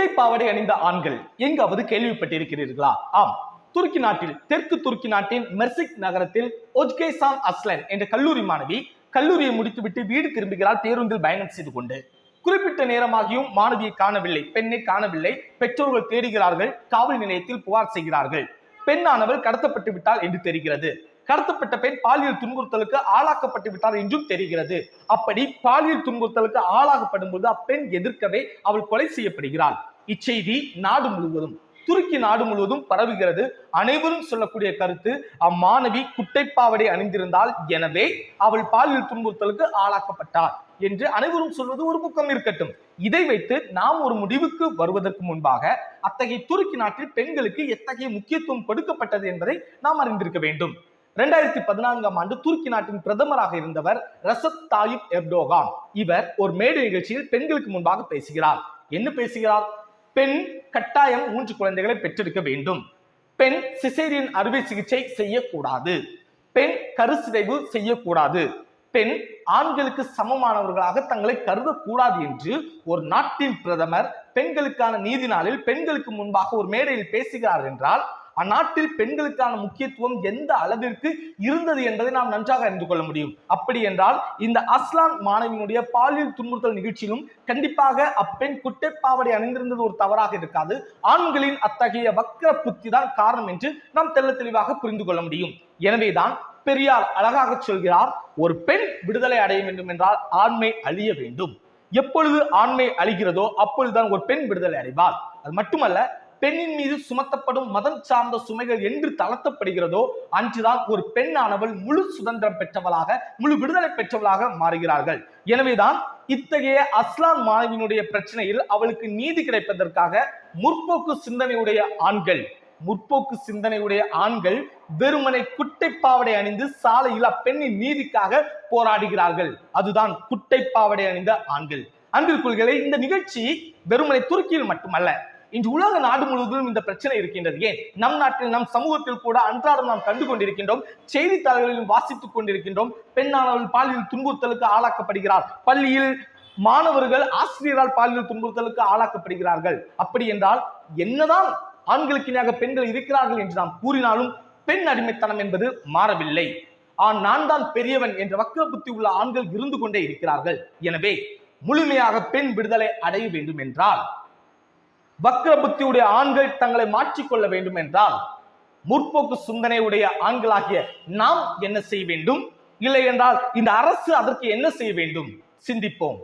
குட்டை பாவடை அணிந்த ஆண்கள் எங்காவது கேள்விப்பட்டிருக்கிறீர்களா? ஆம். துருக்கி நாட்டில் தெற்கு துருக்கி நாட்டின் மெர்சிக் நகரத்தில் ஒஜ்கேசான் அஸ்லன் என்ற கல்லூரி மாணவி கல்லூரியை முடித்துவிட்டு வீடு திரும்புகிறார் பேருந்தில் பயணம் செய்து கொண்டு. குறிப்பிட்ட நேரமாகியும் மாணவியை காணவில்லை பெண்ணை காணவில்லை பெற்றோர்கள் தேடுகிறார்கள் காவல் நிலையத்தில் புகார் செய்கிறார்கள். பெண்ணானவள் கடத்தப்பட்டு விட்டால் என்று தெரிகிறது. கடத்தப்பட்ட பெண் பாலியல் துன்புறுத்தலுக்கு ஆளாக்கப்பட்டு விட்டார் என்றும் தெரிகிறது. அப்படி பாலியல் துன்புறுத்தலுக்கு ஆளாகப்படும் போது அப்பெண் எதிர்க்கவே அவள் கொலை செய்யப்படுகிறாள். இச்செய்தி நாடு முழுவதும் துருக்கி நாடு முழுவதும் பரவுகிறது. அனைவரும் சொல்லக்கூடிய கருத்து அம்மாணவி குட்டைப்பாவடை அணிந்திருந்தால் எனவே அவள் பாலியல் துன்புறுத்தலுக்கு ஆளாக்கப்பட்டார் என்று அனைவரும் சொல்வது ஒரு பக்கம் இருக்கட்டும். இதை வைத்து நாம் ஒரு முடிவுக்கு வருவதற்கு முன்பாக அத்தகைய துருக்கி நாட்டில் பெண்களுக்கு எத்தகைய முக்கியத்துவம் கொடுக்கப்பட்டது என்பதை நாம் அறிந்திருக்க வேண்டும். ரெண்டாயிரத்தி பதினான்காம் ஆண்டு துருக்கி நாட்டின் பிரதமராக இருந்தவர் ரசத் தாயிப் எர்டோகான். இவர் ஒரு மேடை நிகழ்ச்சியில் பெண்களுக்கு முன்பாக பேசுகிறார். என்ன பேசுகிறார்? பெண் கட்டாயம் மூன்று குழந்தைகளை பெற்றெடுக்க வேண்டும். பெண் சிசேரியன் அறுவை சிகிச்சை செய்யக்கூடாது. பெண் கருசிதைவு செய்யக்கூடாது. பெண் ஆண்களுக்கு சமமானவர்களாக தங்களை கருதக்கூடாது என்று ஒரு நாட்டின் பிரதமர் பெண்களுக்கான நீதி நாளில் பெண்களுக்கு முன்பாக ஒரு மேடையில் பேசுகிறார் என்றால் அந்நாட்டில் பெண்களுக்கான முக்கியத்துவம் எந்த அளவிற்கு இருந்தது என்பதை நாம் நன்றாக அறிந்து கொள்ள முடியும். அப்படி என்றால் இந்த அஸ்லான் மாணவியினுடைய பாலியல் துன்புறுத்தல் நிகழ்ச்சியிலும் கண்டிப்பாக அப்பெண் குட்டைப்பாவடை அணிந்திருந்தது ஒரு தவறாக இருக்காது. ஆண்களின் அத்தகைய வக்கர புத்தி தான் காரணம் என்று நாம் தெள்ள தெளிவாக புரிந்து கொள்ள முடியும். எனவேதான் பெரியார் அழகாக சொல்கிறார் ஒரு பெண் விடுதலை அடைய வேண்டும் என்றால் ஆண்மை அழிய வேண்டும். எப்பொழுது ஆண்மை அழிகிறதோ அப்பொழுதுதான் ஒரு பெண் விடுதலை அடைவார் அது மட்டுமல்ல பெண்ணின் மீது சுமத்தப்படும் மதம் சார்ந்த சுமைகள் என்று தளர்த்தப்படுகிறதோ அன்றுதான் ஒரு பெண்ணானவள் முழு சுதந்திரம் பெற்றவளாக முழு விடுதலை பெற்றவளாக மாறுகிறார்கள். எனவேதான் இத்தகைய அஸ்லான் மாணவியினுடைய பிரச்சனையில் அவளுக்கு நீதி கிடைப்பதற்காக முற்போக்கு சிந்தனையுடைய ஆண்கள் முற்போக்கு சிந்தனையுடைய ஆண்கள் வெறுமனை குட்டைப்பாவடை அணிந்து சாலையில் அப்பெண்ணின் நீதிக்காக போராடுகிறார்கள். அதுதான் குட்டைப்பாவடை அணிந்த ஆண்கள். அன்பிற்குள்களை இந்த நிகழ்ச்சி வெறுமனை துருக்கியில் மட்டுமல்ல இன்று உலக நாடு முழுவதும் இந்த பிரச்சனை இருக்கின்றது. ஏன்? நம் நாட்டில் நம் சமூகத்தில் கூட அன்றாடம் நாம் கண்டு கொண்டிருக்கின்றோம் செய்தித்தாள்களிலும் வாசித்துக் கொண்டிருக்கின்றோம் பெண்ணானவள் பாலியல் துன்புறுத்தலுக்கு ஆளாக்கப்படுகிறார் பள்ளியில் மாணவர்கள் ஆசிரியரால் பாலியல் துன்புறுத்தலுக்கு ஆளாக்கப்படுகிறார்கள். அப்படி என்றால் என்னதான் ஆண்களுக்கு இணையாக பெண்கள் இருக்கிறார்கள் என்று நாம் கூறினாலும் பெண் அடிமைத்தனம் என்பது மாறவில்லை. ஆண் நான் தான் பெரியவன் என்ற வக்கர புத்தி உள்ள ஆண்கள் இருந்து கொண்டே இருக்கிறார்கள். எனவே முழுமையாக பெண் விடுதலை அடைய வேண்டும் என்றால் வக்ர புத்தியுடைய ஆண்கள் தங்களை மாற்றிக்கொள்ள வேண்டும் என்றால் முற்போக்கு சிந்தனையுடைய ஆண்களாகிய நாம் என்ன செய்ய வேண்டும்? இல்லை என்றால் இந்த அரசு அதற்கு என்ன செய்ய வேண்டும்? சிந்திப்போம்.